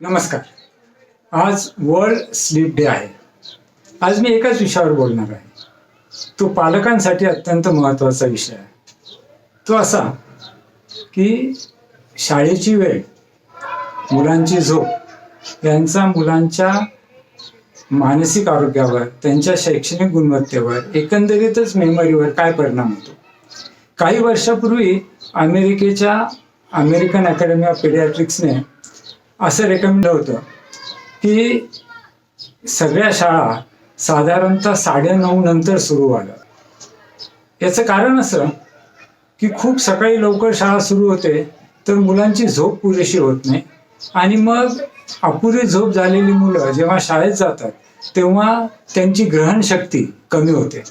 नमस्कार. आज world sleep day आहे. आज मी एकाच विषयावर बोलणार आहे. तो पालकांसाठी अत्यंत महत्त्वाचा विषय आहे. तो असा की शाळेची वेळ मुलांची झोप यांचा मुलांच्या मानसिक आरोग्यावर त्यांच्या शैक्षणिक गुणवत्तेवर एकंदरीतच मेमरीवर काय परिणाम होतो? काही वर्षापूर्वी अमेरिकेच्या अमेरिकन अकॅडमी ऑफ पेडियाट्रिक्सने असं रेकमेंड होतं की सगळ्या शाळा साधारणतः साडेनऊ नंतर सुरू व्हाव्या याचं कारण असं की खूप सकाळी लवकर शाळा सुरू होते तर मुलांची झोप पुरेशी होत नाही. आणि मग अपुरी झोप झालेली मुलं जेव्हा शाळेत जातात तेव्हा त्यांची ग्रहणशक्ती कमी होते.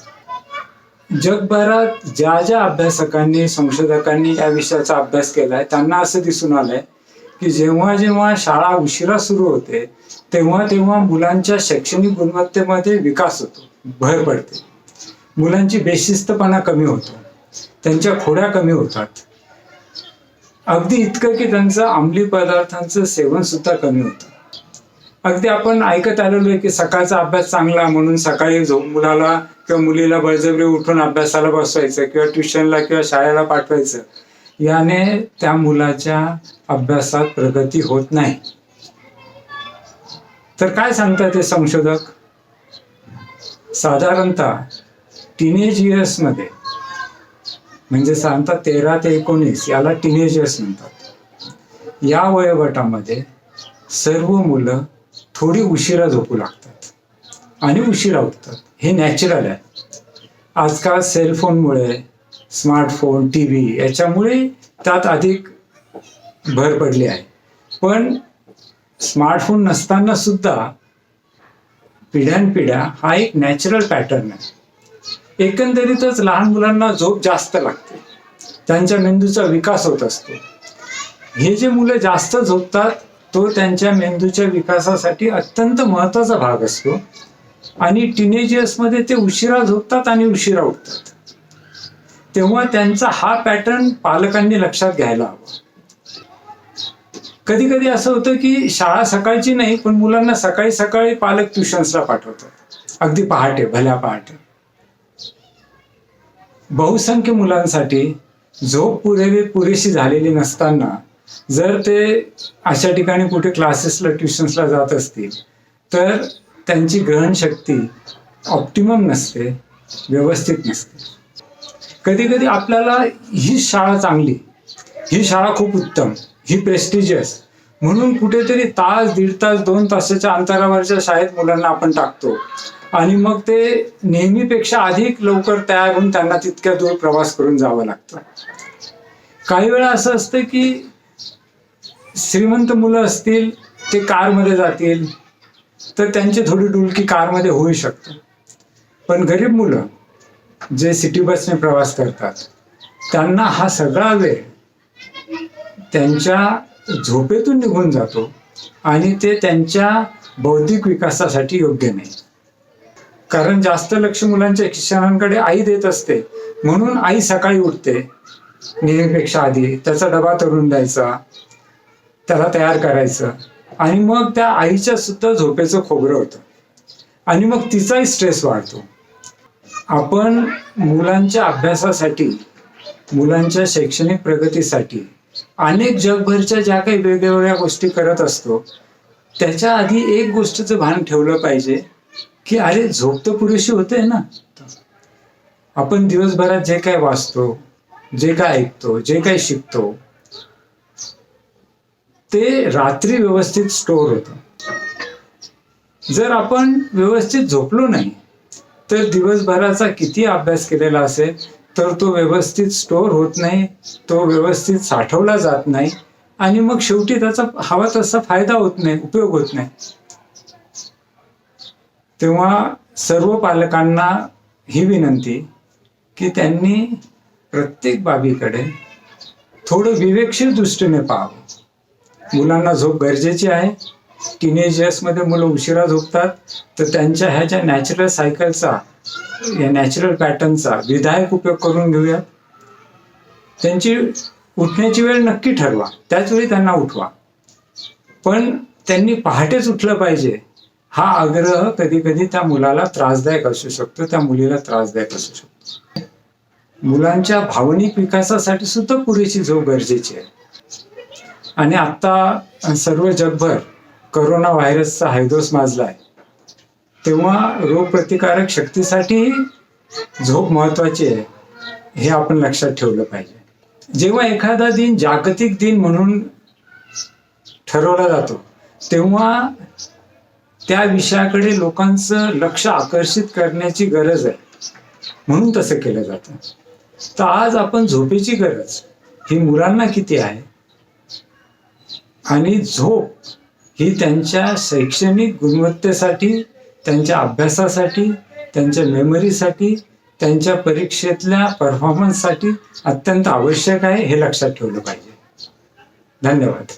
जगभरात ज्या ज्या अभ्यासकांनी संशोधकांनी या विषयाचा अभ्यास केला आहे त्यांना असं दिसून आलंय की जेव्हा जेव्हा शाळा उशिरा सुरू होते तेव्हा तेव्हा मुलांच्या शैक्षणिक गुणवत्तेमध्ये विकास होतो भर पडते. मुलांची बेशिस्तपणा कमी होतो त्यांच्या खोड्या कमी होतात. अगदी इतकं की त्यांचं अंमली पदार्थांचं सेवन सुद्धा कमी होतं. अगदी आपण ऐकत आलेलो आहे की सकाळचा अभ्यास चांगला म्हणून सकाळी झोप मुलाला किंवा मुलीला बळजबरी उठून अभ्यासाला बसवायचं किंवा ट्युशनला किंवा शाळेला पाठवायचं. याने त्या मुलाच्या अभ्यासात प्रगती होत नाही. तर काय सांगतात ते संशोधक? साधारणतः टीनेज इयर्समध्ये म्हणजे सांगतात तेरा ते एकोणीस याला टीनेज इयर्स म्हणतात. या वयोगटामध्ये सर्व मुलं थोडी उशिरा झोपू लागतात आणि उशिरा उठतात. हे नॅचरल आहे. आजकाल सेलफोनमुळे स्मार्टफोन टी व्ही याच्यामुळे त्यात अधिक भर पडली आहे. पण स्मार्टफोन नसताना सुद्धा पिढ्यानपिढ्या हा एक नॅचरल पॅटर्न आहे. एकंदरीतच लहान मुलांना झोप जास्त लागते. त्यांच्या मेंदूचा विकास होत असतो. हे जे मुलं जास्त झोपतात तो त्यांच्या मेंदूच्या विकासासाठी अत्यंत महत्त्वाचा भाग असतो. आणि टीनेजर्समध्ये ते उशिरा झोपतात आणि उशिरा उठतात. तेव्हा त्यांचा हा पॅटर्न पालकांनी लक्षात घ्यायला हवा. कधी कधी असं होतं की शाळा सकाळची नाही पण मुलांना सकाळी सकाळी पालक ट्युशन्सला पाठवतात. अगदी पहाटे भल्या पहाटे. बहुसंख्य मुलांसाठी झोप पुरेवी पुरेशी झालेली नसताना जर ते अशा ठिकाणी कुठे क्लासेसला ट्युशन्सला जात असतील तर त्यांची ग्रहणशक्ती ऑप्टिमम नसते व्यवस्थित नसते. कधी कधी आपल्याला ही शाळा चांगली ही शाळा खूप उत्तम ही प्रेस्टिजियस म्हणून कुठेतरी तास दीड तास दोन तासाच्या अंतरावरच्या शाळेत मुलांना आपण टाकतो. आणि मग ते नेहमीपेक्षा अधिक लवकर तयार होऊन त्यांना तितक्या दूर प्रवास करून जावं लागतं. काही वेळा असं असतं की श्रीमंत मुलं असतील ते कारमध्ये जातील तर त्यांची थोडी डुलकी कारमध्ये होऊ शकतं. पण गरीब मुलं जे सिटी बसने प्रवास करतात त्यांना हा सगळा वेळ त्यांच्या झोपेतून निघून जातो आणि ते त्यांच्या बौद्धिक विकासासाठी योग्य नाही. कारण जास्त लक्ष मुलांच्या शिक्षणांकडे आई देत असते म्हणून आई सकाळी उठते नेहमीपेक्षा आधी त्याचा डबा तरून द्यायचा त्याला तयार करायचं आणि मग त्या आईच्या सुद्धा झोपेचं खोबरं होतं. आणि मग तिचाही स्ट्रेस वाढतो. आपण मुलांच्या अभ्यासासाठी मुलांच्या शैक्षणिक प्रगतीसाठी अनेक जगभरच्या ज्या काही वेगवेगळ्या गोष्टी करत असतो त्याच्या आधी एक गोष्टीचं भान ठेवलं पाहिजे की अरे झोप तर पुरेशी होते ना. आपण दिवसभरात जे काय वाचतो जे काय ऐकतो जे काय शिकतो ते रात्री व्यवस्थित स्टोअर होतं. जर आपण व्यवस्थित झोपलो नाही तर दिवसभराचा किती अभ्यास केलेला असेल तर तो व्यवस्थित स्टोअर होत नाही तो व्यवस्थित साठवला जात नाही आणि मग शेवटी त्याचा हवा तसा फायदा होत नाही उपयोग होत नाही. तेव्हा सर्व पालकांना ही विनंती की त्यांनी प्रत्येक बाबीकडे थोडं विवेकशील दृष्टीने पाहावं. मुलांना झोप गरजेची आहे टीनेजर्समध्ये मुलं उशिरा झोपतात तर त्यांच्या ह्या ज्या नॅचरल सायकलचा या नॅचरल पॅटर्नचा विधायक उपयोग करून घेऊया. त्यांची उठण्याची वेळ नक्की ठरवा. त्याच वेळी त्यांना उठवा. पण त्यांनी पहाटेच उठलं पाहिजे. हा आग्रह कधी कधी त्या मुलाला त्रासदायक असू शकतो त्या मुलीला त्रासदायक असू शकतो. मुलांच्या भावनिक विकासासाठी सुद्धा पुरेशी झोप गरजेची आहे. आणि आता सर्व जगभर करोना व्हायरसचा हायदोस माजला आहे. तेव्हा रोगप्रतिकारक शक्तीसाठी झोप महत्वाची आहे हे आपण लक्षात ठेवलं पाहिजे. जेव्हा एखादा दिन जागतिक दिन म्हणून ठरवला जातो तेव्हा त्या विषयाकडे लोकांचं लक्ष आकर्षित करण्याची गरज आहे. म्हणून तसं केलं जातं. तर आज आपण झोपेची गरज ही मुलांना किती आहे? आणि झोप ही त्यांच्या शैक्षणिक गुणवत्तेसाठी त्यांच्या अभ्यासासाठी त्यांच्या मेमरीसाठी त्यांच्या परीक्षेतल्या परफॉर्मन्ससाठी अत्यंत आवश्यक आहे हे लक्षात ठेवलं पाहिजे. धन्यवाद.